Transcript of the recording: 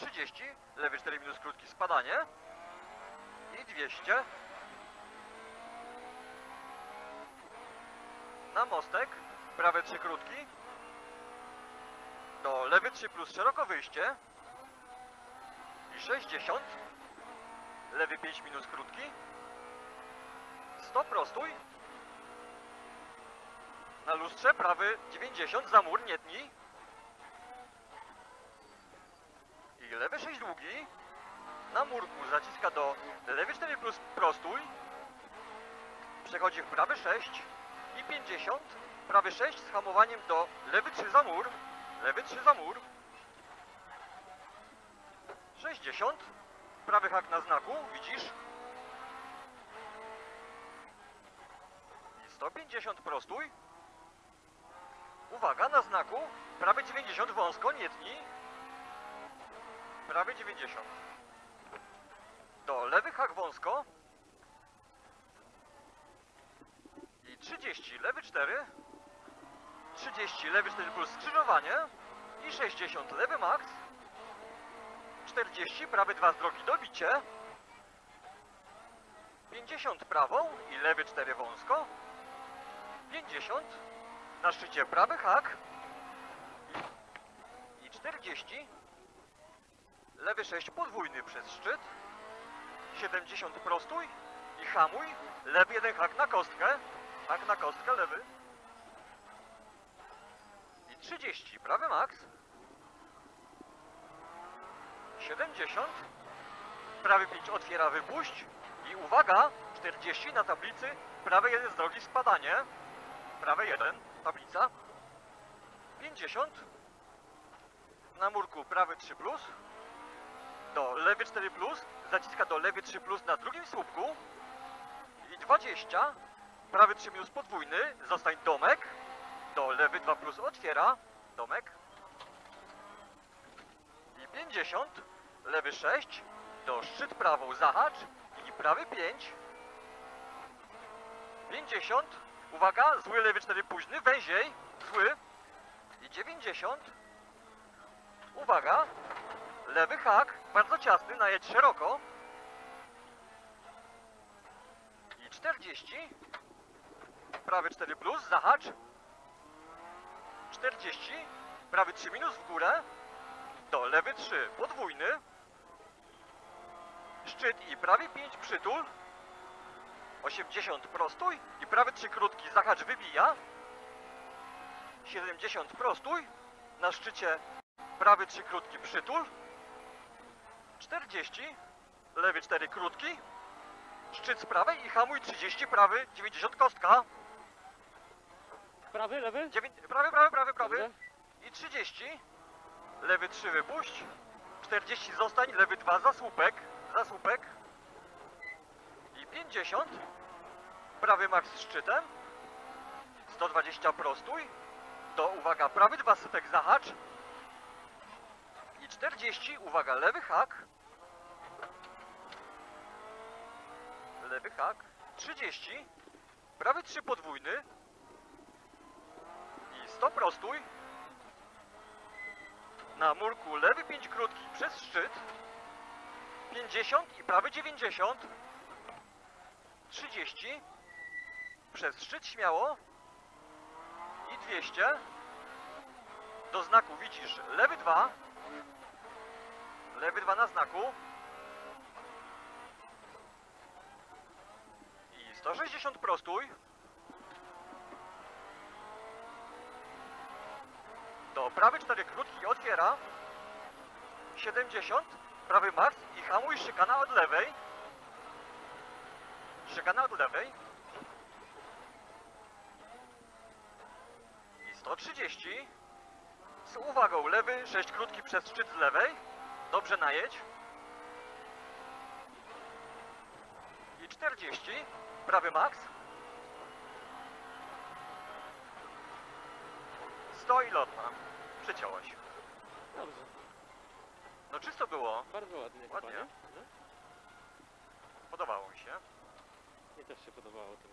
130, lewy 4 minus krótki spadanie i 200. Na mostek, prawe 3 krótki, do lewy 3 plus szeroko wyjście i 60, lewy 5 minus krótki, 100 prostój, na lustrze prawy 90 za mur, nie tnij. 6 długi. Na murku zaciska do lewy 4 plus prostój. Przechodzi w prawy 6 i 50. Prawy 6 z hamowaniem do lewy 3 za mur. Lewy 3 za mur. 60. Prawy hak na znaku, widzisz? I 150 prostój. Uwaga, na znaku. Prawy 90 wąsko, nie tnij. Prawy 90. Do lewy hak wąsko. I 30, lewy 4. 30, lewy 4 plus skrzyżowanie. I 60, lewy max. 40, prawy 2 z drogi dobicie. 50 prawą i lewy 4 wąsko. 50 na szczycie prawy hak i 40 lewy 6 podwójny przez szczyt. 70 prostój i hamuj. Lewy jeden hak na kostkę. Hak na kostkę lewy. I 30 prawy max 70 prawy 5 otwiera wypuść. I uwaga 40 na tablicy. Prawy jeden z drogi spadanie. Prawe 1 tablica. 50 na murku prawy 3 plus do lewy 4 plus zaciska do lewy 3 plus na drugim słupku i 20 prawy 3 minus podwójny zostań domek do lewy 2 plus otwiera domek i 50 lewy 6 do szczyt prawą zahacz i prawy 5 50 Uwaga, zły lewy 4 późny, węziej, zły. I 90. Uwaga, lewy hak, bardzo ciasny, najedź szeroko. I 40. Prawy 4 plus, zahacz. 40. Prawy 3 minus w górę. Do lewy 3, podwójny. Szczyt i prawy 5 przytul. 80 prostój i prawy 3 krótki zahacz wybija. 70 prostój. Na szczycie prawy 3 krótki przytul. 40. Lewy 4 krótki. Szczyt z prawej i hamuj 30 prawy 90 kostka. Prawy, lewy? Dziewię... Prawy, prawy, prawy, prawy. Dobrze. I 30. Lewy 3 wypuść. 40 zostań, lewy 2 za słupek. Za słupek. I 50. Prawy max z szczytem. 120 prostój. To uwaga, prawy 2 sypek zahacz. I 40, uwaga, lewy hak. Lewy hak. 30. Prawy 3 podwójny. I 100 prostój. Na murku lewy 5 krótki przez szczyt. 50 i prawy 90. 30. Przez szczyt śmiało. I 200. Do znaku widzisz lewy 2. Lewy 2 na znaku. I 160 prostój. Do prawy 4 krótki otwiera. 70. Prawy max i hamuj szykana od lewej. Szykana od lewej. I 130. Z uwagą, lewy 6 krótki przez szczyt z lewej. Dobrze najedź. I 40. Prawy max. 100 i lotna. Przeciąłaś. Dobrze. No czysto było. Bardzo ładnie, chyba, Ładnie. nie? No. Podobało mi się. Mnie też się podobało to